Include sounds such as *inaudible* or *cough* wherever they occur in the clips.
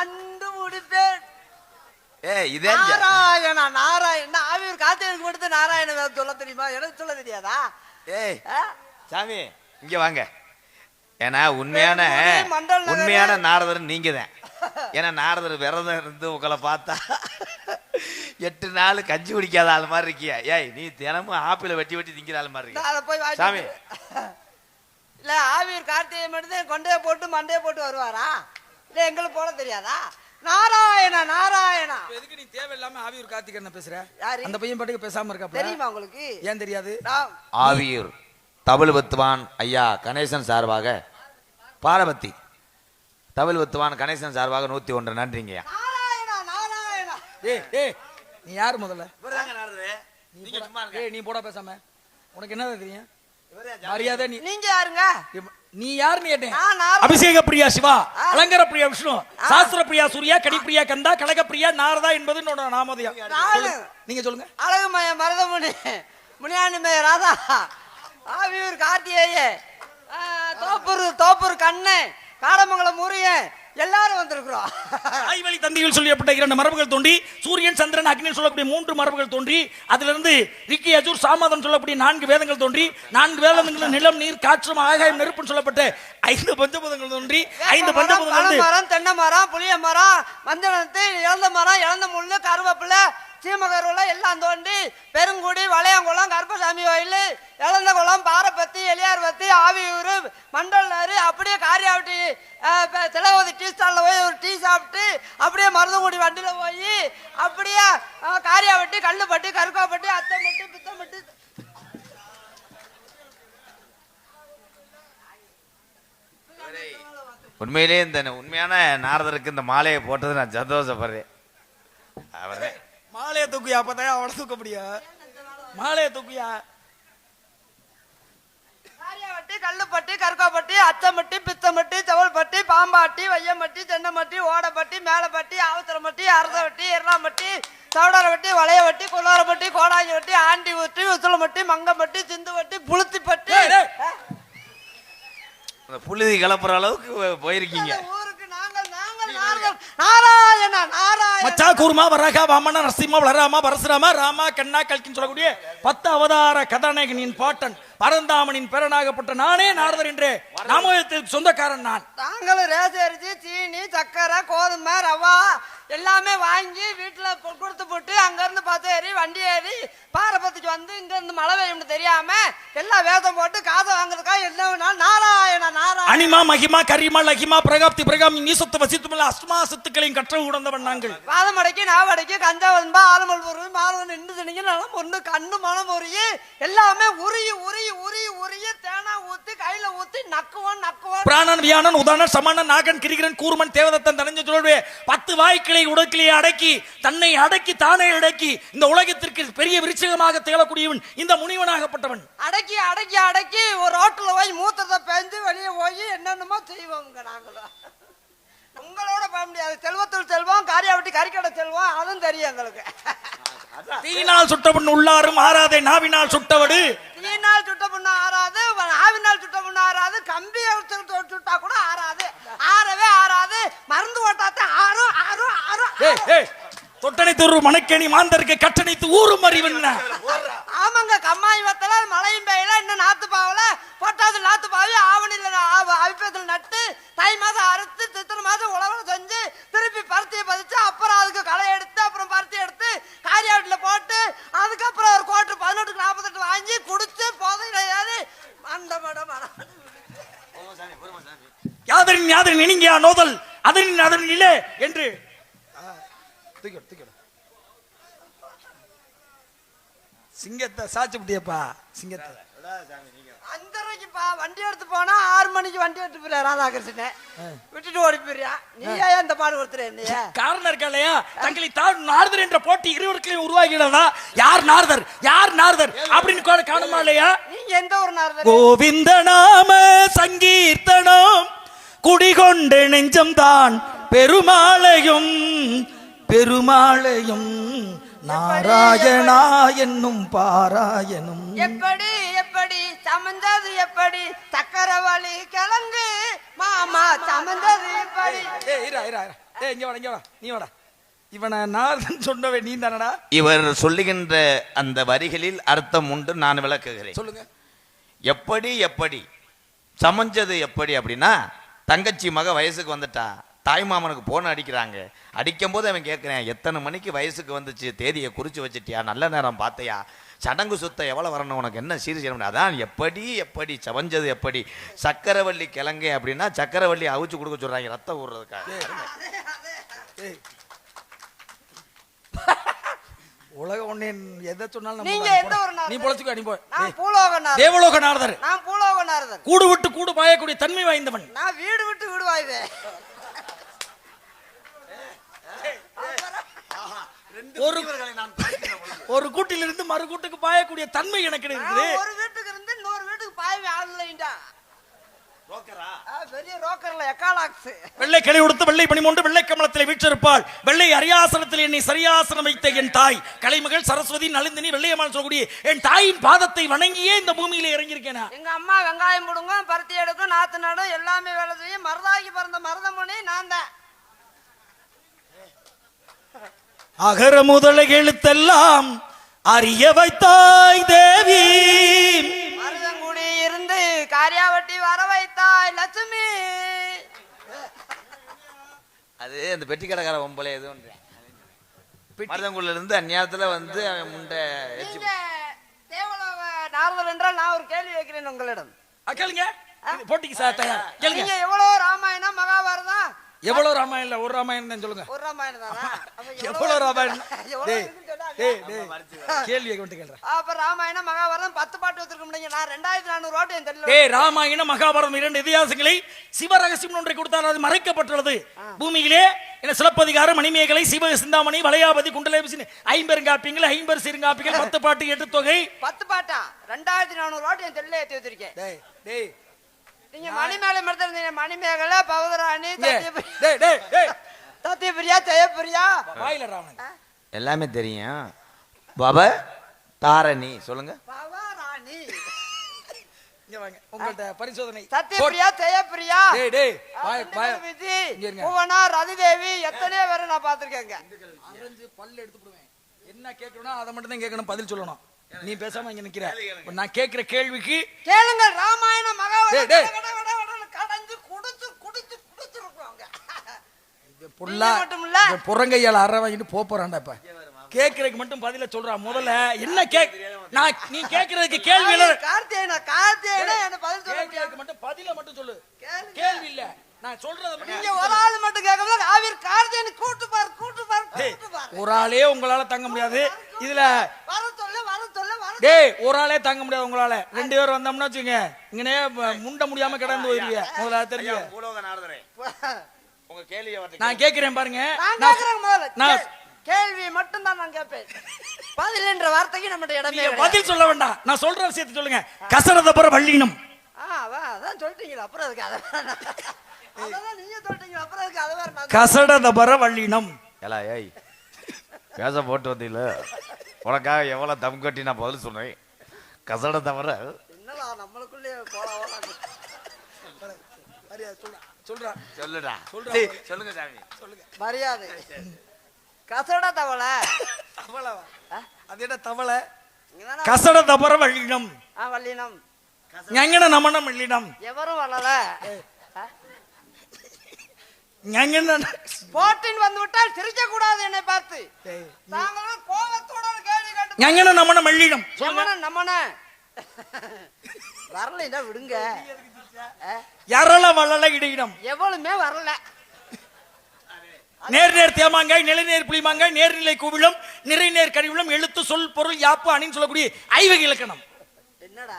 கண்டுபிடித்தேன் ஏய் இதே ஜ- நாராயணா நாராயண. ஆவியூர் காத்தேனுக்கு மட்டும் நாராயண வேதம் சொல்ல தெரியுமா? எனக்கு சொல்ல தெரியாதா? ஏய்? சாமி இங்க வாங்க. ஏன்னா உண்மையான. உண்மையான நாரதர் நீங்க தான் ஏன்னா நாரதர் விரதம் இருந்து உங்களை பார்த்தா எட்டு நாள் கஞ்சி குடிக்காத ஆள் மாதிரி இருக்கியா? ஏய் நீ தினமும் ஆப்பிள வெட்டி வெட்டி திங்கிற ஆள் மாதிரி இருக்கியா? சாமி. இல்ல ஆவியூர் கார்த்திகை மட்டும் கொண்டையை போட்டு மண்டையை போட்டு வருவாரா? இல்ல எங்களுக்கு போட தெரியாதா? நாராயணா நாராயணா. எதுக்கு நீ தேவையில்லாம ஆவியூர் கார்த்திகன் பேசுற? யாரு? அந்த பையன் பாட்டுக்கு பேசாம இருக்காப்ல? தெரியுமா உங்களுக்கு? ஏன் தெரியாது? நான் ஆவியூர் தமிழ் வித்துவான் ஐயா கணேசன் சார்பாக பாரபத்தி. தமிழ் வித்துவான் கணேசன் சார்பாக நூத்தி ஒன்று. நன்றிங்கய்யா. நீ யார் முதல்ல? நீ போடா. பேசாம. உனக்கு என்ன தெரியும்? மரியாதை நீ நீங்க யாருங்க? நீ யாருன்னு கேட்டேன். அபிஷேக பிரியா சிவா அலங்கர பிரியா விஷ்ணு சாஸ்திர பிரியா சூர்யா கடிப்பிரியா கந்தா கனக பிரியா நாரதா என்பது என்னோட நாமோதயம். நீங்க சொல்லுங்க. அழகுமய மருதமுனி முனியாண்டிமய ராதா ஆவியூர் கார்த்திகேய தோப்பூர் தோப்பூர் கண்ணு காடமங்கலம் முருகன் எல்லாரும் வந்திருக்கிறோம். தாய்வழி தந்தியில் சொல்லப்பட்ட இரண்டு மரபுகள் தோன்றி சூரியன் சந்திரன் அக்னி சொல்லக்கூடிய மூன்று மரபுகள் தோன்றி அதிலிருந்து ரிக்கி அஜூர் சாமாதம் சொல்லக்கூடிய நான்கு வேதங்கள் தோன்றி நான்கு வேதங்கள் நிலம் நீர் காற்றும் ஆகாயம் நெருப்புன்னு சொல்லப்பட்ட ஐந்து பஞ்சபூதங்கள் தோன்றி ஐந்து பஞ்சபூதங்கள் மரம் தென்னை மரம் புளிய மரம் மஞ்சனத்து இழந்த மரம் இழந்த முள்ளு கருவேப்பிலை சீமகருவில் எல்லாம் தோண்டி பெருங்குடி வளையங்குளம் கருப்பசாமி கோயில் இழந்த குளம் பாறைப்பத்தி எளியார்பத்தி ஆவியூர் மண்டல்னாரு அப்படியே காரியாவட்டி திலவதி டீ ஸ்டாலில் போய் ஒரு டீ சாப்பிட்டு அப்படியே மருதங்குடி வண்டியில் போய் அப்படியே காரியாவட்டி கல்லுப்பட்டி கருக்காப்பட்டி அத்தம்பட்டி பித்தம்பட்டி. உண்மையிலேயே இந்த உண்மையான நாரதருக்கு இந்த மாலையை போட்டது நான் சந்தோஷப்படுறேன் அவரே. மாலையை தூக்குயா அப்பதான் அவனை தூக்க முடியும். மாலையை தூக்குயா காரியாவட்டி கல்லுப்பட்டி கருக்காப்பட்டி அச்சம்பட்டி பித்தம்பட்டி செவல்பட்டி பாம்பாட்டி வையம்பட்டி தென்னம்பட்டி ஓடப்பட்டி மேலப்பட்டி ஆவத்தரம்பட்டி அரசவட்டி எர்ணாம்பட்டி சவுடாரப்பட்டி வளையவட்டி குள்ளாரப்பட்டி கோடாங்கி ஆண்டி ஊட்டி உசுலம்பட்டி மங்கம்பட்டி சிந்துவட்டி புளுத்திப்பட்டி. அந்த புழுதி கிளப்புற அளவுக்கு போயிருக்கீங்க அந்த ஊருக்கு நாங்கள் நாங்கள் நாங்கள் நாராயணா நாராயண. மச்சா கூர்மா வராகா வாமன நரசிம்ம வளராமா பரசுராமா ராமா கண்ணா கல்கின்னு சொல்லக்கூடிய பத்து அவதார கதாநாயகனின் பாட்டன் பரந்தாமனின் பேரனாகப்பட்ட நானே நாரதர் என்று. நாமயத்திற்கு சொந்தக்காரன் நான். நாங்களும் ரேச அரிசி சீனி சக்கரை கோதுமை ரவா எல்லாமே வாங்கி வீட்டில் கொடுத்து போட்டு அங்கேருந்து பத்து ஏறி வண்டி ஏறி பாரபத்திக்கு வந்து இங்கேருந்து மழை பெய்யும்னு தெரியாம எல்லாம் வேதம் போட்டு காதை வாங்குறதுக்கா என்ன நாராயண அனிமா மகிமா கரிமா லகிமா பிரகாப்தி பிரகாமி நீசத்து வசித்துமல்ல அஸ்மா சத்துக்களையும் கற்ற உணர்ந்தவன் நாங்கள். பாதமடைக்கு நாவடைக்கு கஞ்சா வன்பா ஆலமல் பொருள் மாதவன் நின்று திணிங்க நலம் ஒன்று கண்ணு மனம் உருகி எல்லாமே உருகி உருகி உருகி உருகி தேனா ஊற்றி கையில் ஊற்றி நக்குவோம் நக்குவோம் பிராணன் வியானன் உதாரணன் சமணன் நாகன் கிரிகிரன் கூர்மன் தேவதத்தன் தனஞ்ச சொல்வே பத்து வாய்க்கிளை உடக்கிலே அடக்கி தன்னை அடக்கி தானே அடக்கி இந்த உலகத்திற்கு பெரிய விருட்சகமாக திகழக்கூடியவன் இந்த முனிவனாகப்பட்டவன். அடக்கி அடக்கி அடக்கி ஒரு ரோட்டில் போய் மூத்திரத்தை பெஞ்சு வெளியே போய் என்னென்னமோ செய்வோங்க நாங்களும். உங்களோட போக முடியாது. செல்வத்தில் செல்வம் காரியாவட்டி கறிக்கடை செல்வம் அதுவும் தெரியும் எங்களுக்கு. தீயினால் சுட்டவன் உள்ளாரும் ஆறாதே நாவினால் சுட்டவடு. தீனால் சுட்ட புண்ணு ஆறாது ஆவினால் சுட்ட புண்ணு ஆறாது கம்பி சுட்டா கூட ஆறாது. ஆறவே ஆறாது. மருந்து ஓட்டாத்தான் ஆறும் ஆறும் ஆறும் தொட்டனை துரு மணக்கேணி மாந்தருக்கு கட்டணைத்து ஊரும் அறிவன் ஆமாங்க கம்மாய் வத்தல மழையும் பெய்யல இன்னும் நாத்து பாவல பொட்டாது நாத்து பாவி ஆவணியில் அவிப்பத்தில் நட்டு தை மாதம் அறுத்து சித்திரை மாதம் உழவு செஞ்சு திருப்பி பருத்தியை பதிச்சு அப்புறம் அதுக்கு களை எடுத்து அப்புறம் பருத்தி எடுத்து காரியாட்டில் போட்டு அதுக்கப்புறம் ஒரு கோட்டு பதினெட்டுக்கு நாற்பத்தெட்டு வாங்கி குடிச்சு போதையில ஏறி அந்த மடம் யாதரின் யாதரின் இனிங்கியா நோதல் அதனின் அதனின் இலே என்று தூக்கிடு தூக்கிடு. சிங்கத்தை சாச்சு விட்டியப்பா சிங்கத்தை. அஞ்சரைக்குப்பா வண்டி எடுத்து போனா ஆறு மணிக்கு வண்டி எடுத்து போயிரு ராதாகிருஷ்ணன். விட்டுட்டு ஓடி போயிரியா நீ ஏன் இந்த பாடு கொடுத்துற என்னைய? காரணம் இருக்கா இல்லையா? தங்களை தான் நாரதர் என்ற போட்டி இருவருக்கும் உருவாகிறதா யார் நாரதர்? யார் நாரதர்? அப்படின்னு கூட காணுமா இல்லையா? நீங்க எந்த ஒரு நாள் கோவிந்த நாம சங்கீர்த்தனம் குடிகொண்ட நெஞ்சம் தான் பெருமாளையும் பெருமாளையும் நாராயணா என்னும் பாராயணம். எப்படி எப்படி சமந்தது எப்படி? சக்கரவள்ளி கிழங்கு மாமா சமந்தது எப்படி? ஏய், இங்க வாடா இங்க வாடா நீ வாடா. இவனை நான் சொன்னவன் நீ தானடா இவர் சொல்லுகின்ற அந்த வரிகளில் அர்த்தம் உண்டு நான் விளக்குகிறேன். சொல்லுங்க. எப்படி எப்படி? சமைஞ்சது எப்படி அப்படின்னா தங்கச்சி மக வயசுக்கு வந்துட்டா. தாய்மாமனுக்கு போன் அடிக்கிறாங்க. அடிக்கும் போது அவன் கேட்குறேன் எத்தனை மணிக்கு வயசுக்கு வந்துச்சு? தேதியை குறிச்சு வச்சிட்டியா? நல்ல நேரம் பார்த்தையா? சடங்கு சுத்த எவ்வளோ வரணும்? உனக்கு என்ன சீர் செய்யணும் அதான் எப்படி எப்படி சமைஞ்சது எப்படி? சக்கரவள்ளி கிழங்கு அப்படின்னா சக்கரவள்ளி அவிச்சு கொடுக்க சொல்றாங்க ரத்தம் ஊறுறதுக்காக உலக ஒண்ணே எதை சொன்னாலும் நீங்க எந்த. ஒரு? நீ பொழைச்சுக்கோ நீ போ. நான் ஏய், பூலோக நாரதர் தேவலோக நாரதர். நான் பூலோக நாரதர் கூடு விட்டு கூடு பாயக்கூடிய தன்மை வாய்ந்தவன். நான் வீடு விட்டு வீடு வாயுது ஒரு ஒரு கூட்டிலிருந்து மறு கூட்டுக்கு பாயக்கூடிய தன்மை எனக்கு இருக்குது. ஒரு வீட்டுக்கு இருந்து இன்னொரு வீட்டுக்கு பாயவே ஆள் இல்லைண்டா வெள்ளை கிளை உடுத்து வெள்ளை பணிமூண்டு வெள்ளை கமலத்தில் வீற்றிருப்பாள். வெள்ளை அரியாசனத்தில் என்னை சரியாசனம் வைத்த என் தாய். கலைமகள் சரஸ்வதி நளிந்தினி வெள்ளையம்மாள் சொல்லக்கூடிய என் தாயின் பாதத்தை வணங்கியே இந்த பூமியில இறங்கியிருக்கேனா? எங்க அம்மா வெங்காயம் போடுங்க பருத்தி எடுக்கும் நாத்து நடும் எல்லாமே வேலை செய்யும். மருதாகி பிறந்த மருதமணி நான் தான். அகர முதல எழுத்தெல்லாம் அறிய வைத்தாய் தேவி. மருதங்குடி இருந்து காரியாவட்டி வர வைத்தாய் லட்சுமி. அது அந்த பெட்டி கடைக்கார ஒம்பளை எதுவும் மருதங்குள்ள இருந்து அந்நேரத்துல வந்து அவன் முண்டை தேவலோக நாரதர் என்றால் நான் ஒரு கேள்வி வைக்கிறேன் உங்களிடம். கேளுங்க. இது போட்டிக்கு சார் தயார். கேளுங்க. நீங்க எவ்வளவு ராமாயணம் மகாபாரதம் எவ்வளவு ராமாயணம் ஒரு ராமாயணம் தான் சொல்லுங்க. ஒரு ராமாயணம் தானா? எவ்வளவு ராமாயணம்? டேய் இருக்குன்னு சொன்னா டேய் டேய் கேள்வியை கொண்டு கேளுறேன் அப்ப ராமாயணம் மகாபாரதம் பத்து பாட்டு வச்சிருக்க முடியுங்க நான் ரெண்டாயிரத்தி நானூறு வாட்டு என் தெரியல டேய் ராமாயணம் மகாபாரதம் இரண்டு இதிகாசங்களை சிவரகசியம் ஒன்றை கொடுத்தால் அது மறைக்கப்பட்டுள்ளது. பூமியிலே என்ன சிலப்பதிகாரம் மணிமேகலை சிவ சிந்தாமணி வளையாபதி குண்டலேபிசின் ஐம்பெருங்காப்பியங்கள் ஐம்பர் சிறுங்காப்பியங்கள் பத்து பாட்டு எட்டு தொகை பத்து பாட்டா? ரெண்டாயிரத்தி நானூறு வாட்டு என் தெரியல ஏத்தி வச்சிருக்கேன். டேய் டேய் நீங்க மணிமேலை மட்டும் இருந்தீங்க மணிமேகலை பவதராணி டேய் டேய் டேய் டேய். சத்யபிரியா ஜெயபிரியா? வாயில ராவணன் எல்லாமே தெரியும். பவ தாரணி. சொல்லுங்க. பவராணி. இங்க வாங்க. உங்கள்ட்ட பரிசோதனை. சத்யபிரியா ஜெயபிரியா. புவனா ரதிதேவி எத்தனையோ பேரை நான் பார்த்திருக்கேங்க. பல்ல எடுத்து என்ன கேட்கணும் அதை மட்டும் தான் கேட்கணும் பதில் சொல்லணும். நீ பேசாம இங்க நிக்கிற. நான் கேட்கிற கேள்விக்கு கேளுங்கள் ராமாயணம் மகாபாரதம் டேய். கட, கட, கட, கடன்னு கடைஞ்சு குடிச்சு குடிச்சு குடிச்சிருப்பாங்க புல்லா நீங்க மட்டும் இல்ல. இந்த புறங்கையால அற வாங்கிட்டு போறான்டா இப்ப. கேக்குறதுக்கு மட்டும் பதில சொல்றா முதல்ல. என்ன கேக் நான் நீ கேக்குறதுக்கு கேள்வி இல்ல. கார்த்தியனா கார்த்தியனா என்ன பதில் சொல்ல கேக்குறதுக்கு மட்டும் பதில மட்டும் சொல்லு. கேளுங்க. கேள்வி இல்ல. நான் சொல்றத நீங்க ஒரு ஆள் மட்டும் கேட்கல ஆவிர் கார்த்தியனை கூட்டு பாரு கூட்டு பாரு டேய், கூட்டு பாரு. ஒரு ஆளே உங்களால தங்க முடியாது. இதுல வர சொல்ல வர சொல்ல வர டேய் ஒரு ஆளே தாங்க முடியாது உங்களால. ரெண்டு பேர் வந்தோம்னா வச்சுங்க இங்கனே முண்ட முடியாம கிடந்து போயிருவீங்க முதல்ல பூலோக நாரதரே. உங்க கேள்வி நான் கேக்குறேன் பாருங்க. நான் கேக்குறேன் முதல்ல. நான் கேள்வி மட்டும் தான் நான் கேட்பேன். பதில் என்ற வார்த்தைக்கு நம்மகிட்ட இடமே. பதில் சொல்ல வேண்டாம். நான் சொல்ற விஷயத்தை சொல்லுங்க. கசரதபுர வள்ளினம். ஆ, அதான் அதான் சொல்லிட்டீங்களா அப்புறம் அதுக்கு அதை நான் கசடதபர வள்ளினம். ஏலா ஏய் பேச போட்டு வந்தீங்கள உனக்காக எவ்வளவு தம் கட்டி நான் பதில் சொன்னேன். கசட தவிர சொல்லுடா. சொல்லுங்க சாமி. மரியாதை. கசட தவளை? அது என்ன தவளை? இங்கதானே- கசடதபர வள்ளினம். ஆ வல்லினம் ஞங்கன நமனம் வள்ளினம் எவரும்? ஞங்கன போட்டின் வந்து விட்டால் சிரிக்க கூடாது என்னை பார்த்து. நாங்களும் கோபத்தோட கேள்வி கேட்டு ஞங்கன நமனம் வள்ளினம் நம்மன நம்மன. வரலைன்னா விடுங்க. ஆ? யரள வளல இடையினம் எவளுமே வரல. நேர் நேர் தேமாங்காய் நிலைநேர் புளிமாங்காய் நேர்நிலை கூவிலும் நிறைநேர் கழிவிலும் எழுத்து சொல் பொருள் யாப்பு அணின்னு சொல்லக்கூடிய ஐவகை இலக்கணம். என்னடா?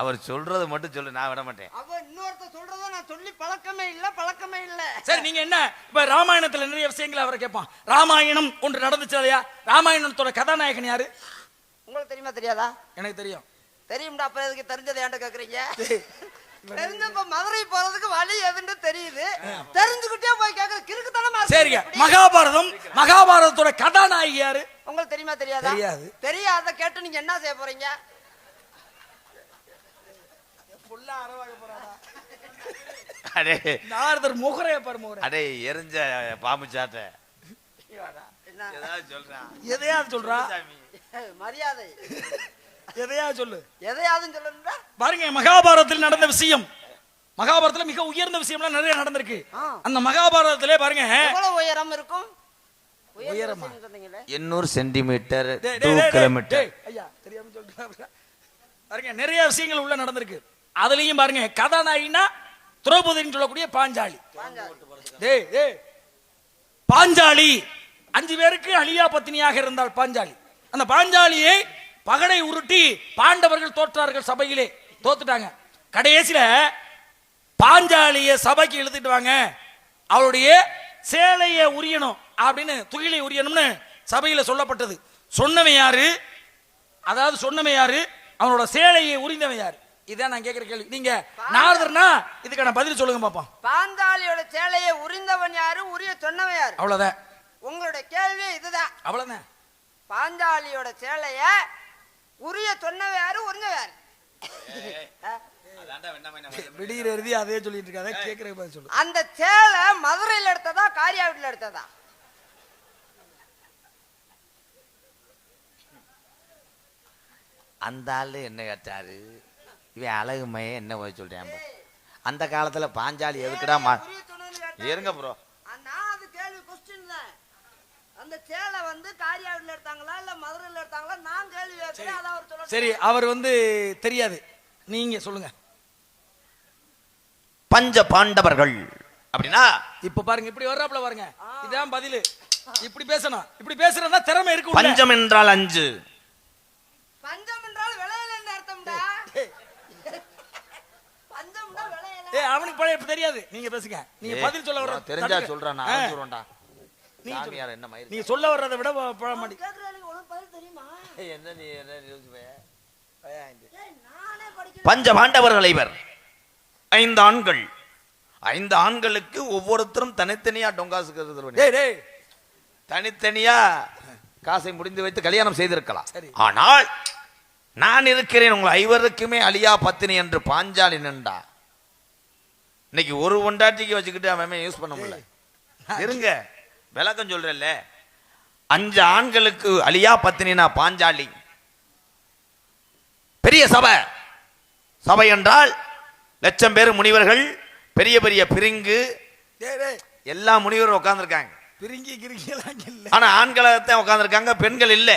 அவர் சொல்றது மட்டும் சொல்லு நான் விட மாட்டேன். அவ இன்னொருத்த சொல்றத நான் சொல்லி பழக்கமே இல்ல பழக்கமே இல்ல. சரி நீங்க என்ன? இப்ப ராமாயணத்துல நிறைய விஷயங்களை அவரை கேட்பான். ராமாயணம் ஒன்று நடந்துச்சு இல்லையா? ராமாயணத்தோட கதாநாயகன் யாரு? உங்களுக்கு தெரியுமா தெரியாதா? எனக்கு தெரியும். தெரியும்டா அப்புறம் எதுக்கு தெரிஞ்சதை ஏன்ட்ட கேக்குறீங்க? தெரிஞ்ச இப்ப மதுரை போறதுக்கு வழி எதுன்னு தெரியுது. தெரிஞ்சுக்கிட்டே போய் கேக்குற கிறுக்குத்தனமா. சரிங்க? மகாபாரதம் மகாபாரதத்தோட கதாநாயகி யாரு? உங்களுக்கு தெரியுமா தெரியாதா? தெரியாது. தெரியாத கேட்டு நீங்க என்ன செய்ய போறீங்க? அடே. நாரதர் முகரைய பாரு முகரை. அடே எரிஞ்ச பாம்பு சாட்டை என்ன? ஏதாவது சொல்றான் எதையாவது சொல்றா. சாமி மரியாதை. எதையாவது சொல்லு. எதையாவது சொல்லணும்டா பாருங்க மகாபாரதத்தில் நடந்த விஷயம். மகாபாரதத்துல மிக உயர்ந்த விஷயம்லாம் நிறைய நடந்திருக்கு. அந்த மகாபாரதத்திலே பாருங்க எவ்வளவு உயரம் இருக்கும்? உயரமா? எண்ணூறு சென்டிமீட்டர் டூ கிலோமீட்டர். ஐயா தெரியாம சொல்றேன் பாருங்க நிறைய விஷயங்கள் உள்ள நடந்திருக்கு. அதுலயும் பாருங்க கதாநாயகினா திரௌபதின்னு சொல்லக்கூடிய பாஞ்சாலி. டேய் பாஞ்சாலி அஞ்சு பேருக்கு அழியா பத்தினியாக இருந்தால் பாஞ்சாலி. அந்த பாஞ்சாலியை பகடை உருட்டி பாண்டவர்கள் தோற்றார்கள் சபையிலே. தோத்துட்டாங்க. கடைசியில பாஞ்சாலிய சபைக்கு இழுத்துட்டு வாங்க. அவளுடைய சேலையை உரியணும் அப்படின்னு துகிலை உரியணும்னு சபையில சொல்லப்பட்டது. சொன்னவன் யாரு? அதாவது சொன்னவன் யாரு? அவனோட சேலையை உரிந்தவன் யாரு? இதான் நான் கேட்கிற கேள்வி. நீங்க நாரதர்னா இதுக்கான பதில் சொல்லுங்க பாப்போம். பாஞ்சாலியோட சேலையை உரிந்தவன் யாரு? உரிய சொன்னவன் யாரு? அவ்வளவுதான். உங்களுடைய கேள்வி இதுதான். அவ்வளவுதான். பாஞ்சாலியோட சேலைய உரிய சொன்னவன் யாரு? உரிஞ்சவன் யாரு? அஹ், விடிகிற எழுதி அதே சொல்லிட்டு இருக்காத. கேட்கற பதில் சொல்லு. அந்த சேலை மதுரையில் எடுத்ததா காரியாவீட்டில் எடுத்ததா? அந்த ஆளு என்ன கேட்டாரு? இவன் அழகுமையே என்ன போய் சொல்றேன் பாரு. அந்த காலத்துல பாஞ்சாலி எதுக்குடா மா இருங்க ப்ரோ நான் அது கேள்வி கொஸ்டின் தான் அந்த சேலை வந்து காரியாவீட்டில் எடுத்தாங்களா இல்ல மதுரையில் எடுத்தாங்களா? நான் கேள்வி கேட்கிறேன் அதான் அவர் சொல்ல சரி அவர் வந்து தெரியாது. நீங்க சொல்லுங்க. பஞ்ச பாண்டவர்கள். அப்படின்னா இப்ப பாருங்க இப்படி வர்றாப்ல பாருங்க. இதான் பதில். இப்படி பேசணும். இப்படி பேசுறதா திறமை இருக்கு. பஞ்சம் என்றால் அஞ்சு பஞ்சம் என்றால் விளையல என்று அர்த்தம்டா பஞ்சம்னா விளையல ஏய் அவனுக்கு பழைய தெரியாது. நீங்க பேசுங்க. நீங்க பதில் சொல்ல வர்ற தெரிஞ்சா. சொல்றேன் நான். சாமியார் என்ன மயிர் நீங்க சொல்ல வர்றதை விட பழ தெரியுமா? என்ன நீ என்ன பஞ்ச பாண்டவர்கள் இவர். ஐந்து ஆண்கள். ஐந்து ஆண்களுக்கு ஒவ்வொருத்தரும் தனித்தனியா டொங்காசு தனித்தனியா காசை முடிந்து வைத்து கல்யாணம் செய்திருக்கலாம். ஆனால் நான் இருக்கிறேன் உங்கள் ஐவருக்குமே அழியா பத்தினி என்று பாஞ்சாலி நின்றா இன்னைக்கு ஒரு ஒண்டாட்டிக்கு வச்சுக்கிட்டு அவன் யூஸ் பண்ண முடியல. இருங்க. விளக்கம் சொல்றேன்ல. அஞ்சு ஆண்களுக்கு அழியா பத்தினினா பாஞ்சாலி. பெரிய சபை. சபை என்றால் லட்சம் பேர் முனிவர்கள் பெரிய பெரிய பிரிங்கு. எல்லா முனிவரும் உட்கார்ந்திருக்காங்க. பிரிங்கி கிரிங்கி எல்லாம் இல்ல. ஆனா ஆண்களைத்தான் உட்கார்ந்திருக்காங்க பெண்கள் இல்ல.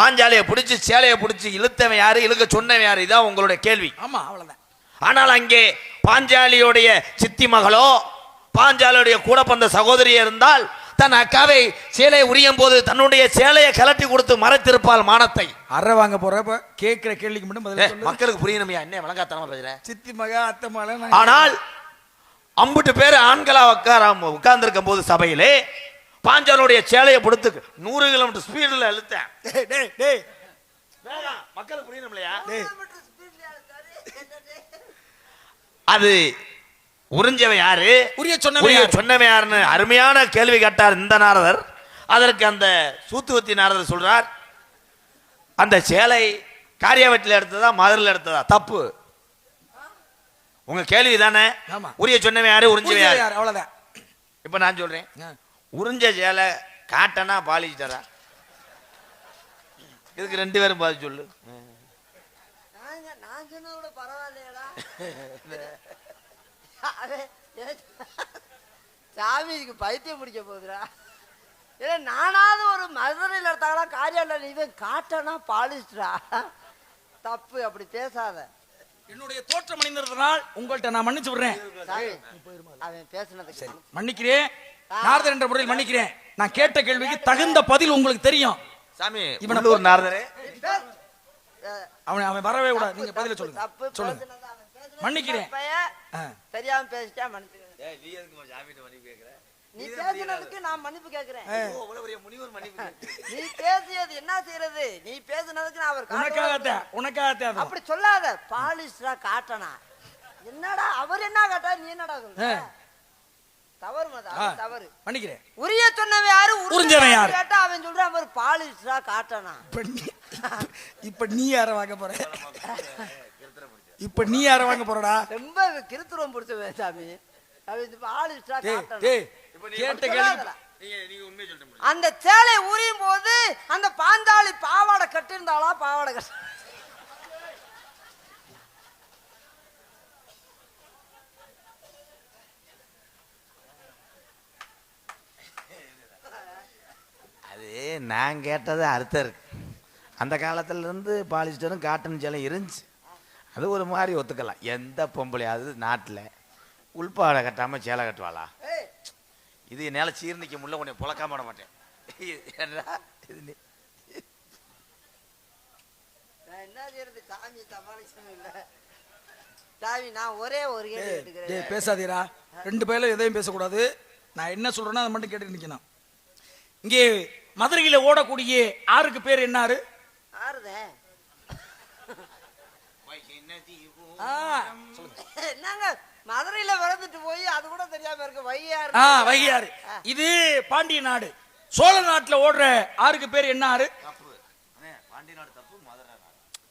பாஞ்சாலியை பிடிச்சு சேலையை பிடிச்சு இழுத்தவன் யாரு இழுக்க சொன்னவன் யாரு? இதான் உங்களுடைய கேள்வி. ஆமா அவ்வளவுதான். ஆனால் அங்கே பாஞ்சாலியுடைய சித்தி மகளோ பாஞ்சாலியுடைய கூட பிறந்த சகோதரி இருந்தால் தன் அக்காவை சேலையை உரியும் போது தன்னுடைய சேலையை கலட்டி கொடுத்து மறைத்திருப்பாள் மானத்தை. அரை வாங்க போறப்ப கேக்குற கேள்விக்கு மட்டும் மக்களுக்கு புரியணுமையா என்ன விளங்காத்தனமா பேசுற? சித்தி மகா அத்தை மகன் ஆனால் அம்புட்டு பேர் ஆண்களா உட்கார உட்கார்ந்திருக்கும் போது சபையிலே பாஞ்சாலுடைய சேலையை பிடித்து நூறு கிலோமீட்டர் ஸ்பீடில் இழுத்தேன். மக்களுக்கு புரியணும் இல்லையா டேய் அது உறிஞ்சவன் யாரு? உரிய சொன்னவன்? சொன்னவன் யாருன்னு அருமையான கேள்வி கேட்டார் இந்த நாரதர். அதற்கு அந்த சூத்துவத்தி நாரதர் சொல்றார் அந்த சேலை காரியாவட்டில் எடுத்ததா மதுரில் எடுத்ததா? தப்பு. உங்க கேள்வி தானே? ஆமா. உரிய சொன்னவன் யாரு உறிஞ்சவன் யாரு? அவ்வளவுதான். இப்ப நான் சொல்றேன். உறிஞ்ச சேலை காட்டனா பாலிஸ்டரா இதுக்கு ரெண்டு பேரும் பதில் சொல்லு. சாமிக்கு பைத்தியம் பிடிக்க போகுதுடா. இல்லை நானாவது ஒரு மதுரையில் எடுத்தாங்களா காரியாவில் இவன் காட்டனா பாலிஸ்டரா தப்பு அப்படி பேசாத. என்னுடைய தோற்றம் அணிந்திருந்தனால் உங்கள்ட்ட நான் மன்னிச்சு விடுறேன். அவன் பேசுனதுக்கு மன்னிக்கிறேன். நாரதர் என்ற முறையில் மன்னிக்கிறேன். நான் கேட்ட கேள்விக்கு தகுந்த பதில் உங்களுக்கு தெரியும். சாமி இவனை இவனூர் நாரதரே. அவன் அவன் வரவே கூடாது. நீங்க பதில சொல்லுங்க. தப்பு சொல்லுங்க. மன்னிக்கிறேன். தெரியாம பேசிட்டா மன்னிச்சுக்கிறேன் நீ பேசுனதுக்கு நான் மன்னிப்பு கேட்கிறேன் நீ பேசியது என்ன செய்யறது? நீ பேசுனதுக்கு நான் அவர் உனக்காகத்தான் அது. அப்படி சொல்லாத பாலிஸ்டரா காட்டனா? என்னடா அவர் என்ன காட்டா நீ என்னடா சொல்ற. தவறு தவறு. மன்னிக்கிறேன். உரிய சொன்னவன் யாரு? உறிஞ்சவன் யாரு? கேட்டா அவன் சொல்றான் அவர் பாலிஸ்டரா காட்டனா? இப்ப நீ இப்ப நீ யார வாங்க போற? இப்ப நீ யார வாங்க போறடா? ரொம்ப கிருத்துருவம் பிடிச்ச சாமி. அந்த சேலை உரியும் போது அந்த பாஞ்சாலி பாவாடை கட்டியிருந்தாளா? பாவாடை கட்டு அது நான் கேட்டது அர்த்தம் இருக்கு. அந்த காலத்துல இருந்து பாலிஸ்டரும் காட்டன் சேலை இருந்துச்சு. அது ஒரு மாதிரி ஒத்துக்கலாம். எந்த பொம்பளையாவது நாட்டில் உள்பாடை கட்டாமல் சேலை கட்டுவாளா? இது என்னால் சீர்நிக்க முடியல உன்னை புழக்காம விட மாட்டேன். என்னடா இது நீ- நான் என்ன செய்யறது சாமி சமாளிக்க இல்ல. சாமி நான் ஒரே ஒரு கேள்வி டேய் கேட்டுக்கிறேன். பேசாதீரா. ரெண்டு பேர்ல எதையும் பேசக்கூடாது. நான் என்ன சொல்றேன்னா அதை மட்டும் கேட்டு நிக்கணும். இங்கே மதுரையில ஓடக்கூடிய ஆறுக்கு பேர் என்னாரு? ஆறுதே. ஆ, என்னங்க *laughs* மதுரையில பிறந்துட்டு போய் அது கூட தெரியாம இருக்கு. வையாறு. ஆ வைகையாறு இது பாண்டிய நாடு. சோழ நாட்டுல ஓடுற ஆறுக்கு பேர் என்ன ஆறு?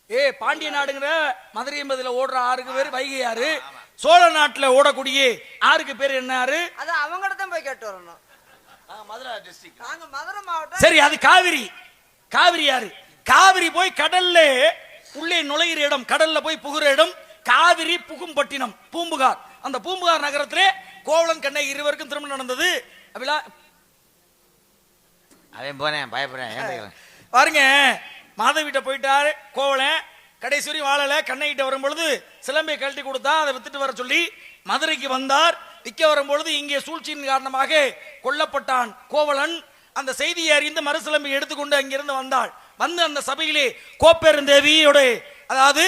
ஏ பாண்டிய நாடுங்கிற மதுரை என்பதுல ஓடுற ஆறுக்கு பேர் வைகை ஆறு சோழ நாட்டுல ஓடக்கூடிய ஆறுக்கு பேர் என்ன ஆறு? அது அவங்ககிட்ட தான் போய் கேட்டு வரணும். மதுரை டிஸ்ட்ரிக்ட் நாங்க மதுரை மாவட்டம் சரி அது காவிரி. காவிரி ஆறு காவிரி போய் கடல்ல உள்ளே நுழைகிற இடம் கடல்ல போய் புகுற இடம் காவிரி புகும்பட்டினம் பூம்புகார். அந்த பூம்புகார் நகரத்திலே கோவலன் கண்ணை இருவருக்கும் திருமணம் நடந்தது. அப்படிலா அவன் போனேன் பயப்படுறேன் பாருங்க மாதவிட்ட போயிட்டாரு கோவலன் கடைசி வாழல கண்ணைகிட்ட வரும் பொழுது சிலம்பை கழட்டி கொடுத்தா அதை வித்துட்டு வர சொல்லி மதுரைக்கு வந்தார். விற்க வரும் பொழுது இங்கே சூழ்ச்சியின் காரணமாக கொல்லப்பட்டான் கோவலன். அந்த செய்தியை அறிந்து மறுசிலம்பை எடுத்துக்கொண்டு அங்கிருந்து வந்தாள். வந்து அந்த சபையிலே கோப்பெருந்தேவியோட அதாவது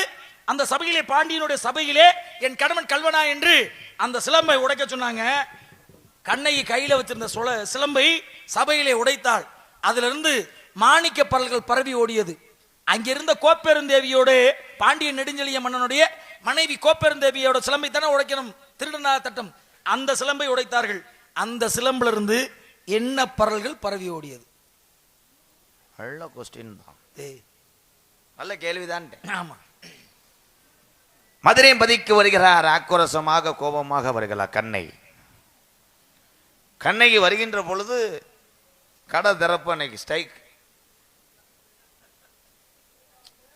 அந்த சபையிலே பாண்டியனுடைய சபையிலே என் கடமன் கல்வனா என்று அந்த சிலம்பை உடைக்க சொன்னாங்க. கண்ணையை கையில வச்சிருந்த சுல சிலம்பை சபையிலே உடைத்தாள். அதிலிருந்து மாணிக்க பரல்கள் பரவி ஓடியது. அங்கிருந்த கோப்பெருந்தேவியோட பாண்டிய நெடுஞ்செழிய மன்னனுடைய மனைவி கோப்பெருந்தேவியோட சிலம்பை தானே உடைக்கணும்? திருடனா தட்டம். அந்த சிலம்பை உடைத்தார்கள். அந்த சிலம்பிலிருந்து என்ன பரல்கள் பரவி ஓடியது. நல்ல கொஸ்டின் தான் நல்ல கேள்விதான் ஆமா. மதுரை பதிக்கு வருகிறார் ஆக்ரோஷமாக கோபமாக வருகிறார் கண்ணை கண்ணைக்கு வருகின்ற பொழுது கடை திறப்பு அன்னைக்கு ஸ்ட்ரைக்.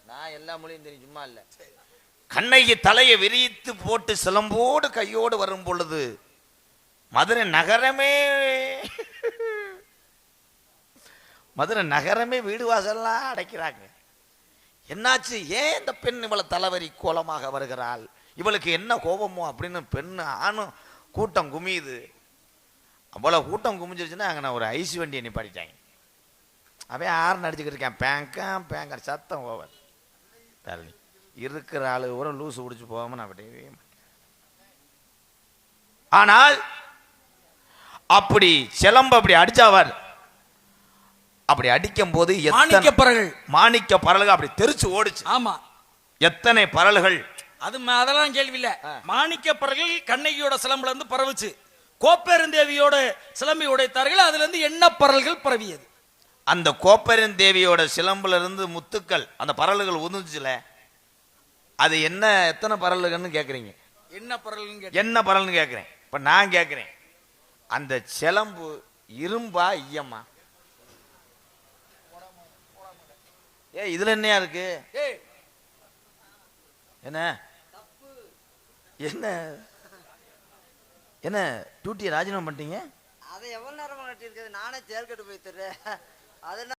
நான் எல்லா மொழியும் தெரியும் சும்மா இல்ல. கண்ணைக்கு தலையை விரித்து போட்டு சிலம்போடு கையோடு வரும் பொழுது மதுரை நகரமே மதுரை நகரமே வீடு வாசல்லாம் அடைக்கிறாங்க. என்னாச்சு? ஏன் இந்த பெண் இவளை தலைவரி கோலமாக வருகிறாள்? இவளுக்கு என்ன கோபமோ அப்படின்னு பெண் ஆணும் கூட்டம் குமியுது. அவ்வளோ கூட்டம் குமிஞ்சிருச்சுன்னா அங்கே நான் ஒரு ஐசி வண்டியை நிப்பாட்டிட்டாங்க. அவன் ஆறு நடிச்சுக்கிட்டு இருக்கேன். பேங்கா பேங்கா சத்தம் ஓவர். தரணி இருக்கிற ஆளு கூட லூசு பிடிச்சி போகாம நான் அப்படியே ஆனால் அப்படி சிலம்ப அப்படி அடிச்சாவார் அப்படி அடிக்கும் போது மாணிக்க பரல்கள் மாணிக்க பரல்கள் அப்படி தெரிச்சு ஓடுச்சு. ஆமா. எத்தனை பரல்கள் அது அதெல்லாம் கேள்வி இல்ல. மாணிக்க பரல்கள் கண்ணகியோட சிலம்புல இருந்து பரவுச்சு. கோப்பெருந்தேவியோட சிலம்பை உடைத்தார்கள். அதுல இருந்து என்ன பரல்கள் பரவியது? அந்த கோப்பரன் தேவியோட சிலம்புல இருந்து முத்துக்கள் அந்த பரல்கள் உதிச்சுல அது என்ன எத்தனை பரல்கள்னு கேக்குறீங்க? என்ன கேட்டா என்ன பரல்னு கேக்குறேன். இப்ப நான் கேக்குறேன். அந்த சிலம்பு இரும்பா ஐயம்மா ஏ இதுல என்னையா இருக்கு? ஏய். என்ன? என்ன? என்ன டியூட்டியை ராஜினாமா பண்ணிட்டீங்க? அதை எவ்வளவு நேரம் கட்டி இருக்குது நானே சேர்க்கட்டு போய் தர்றேன் அது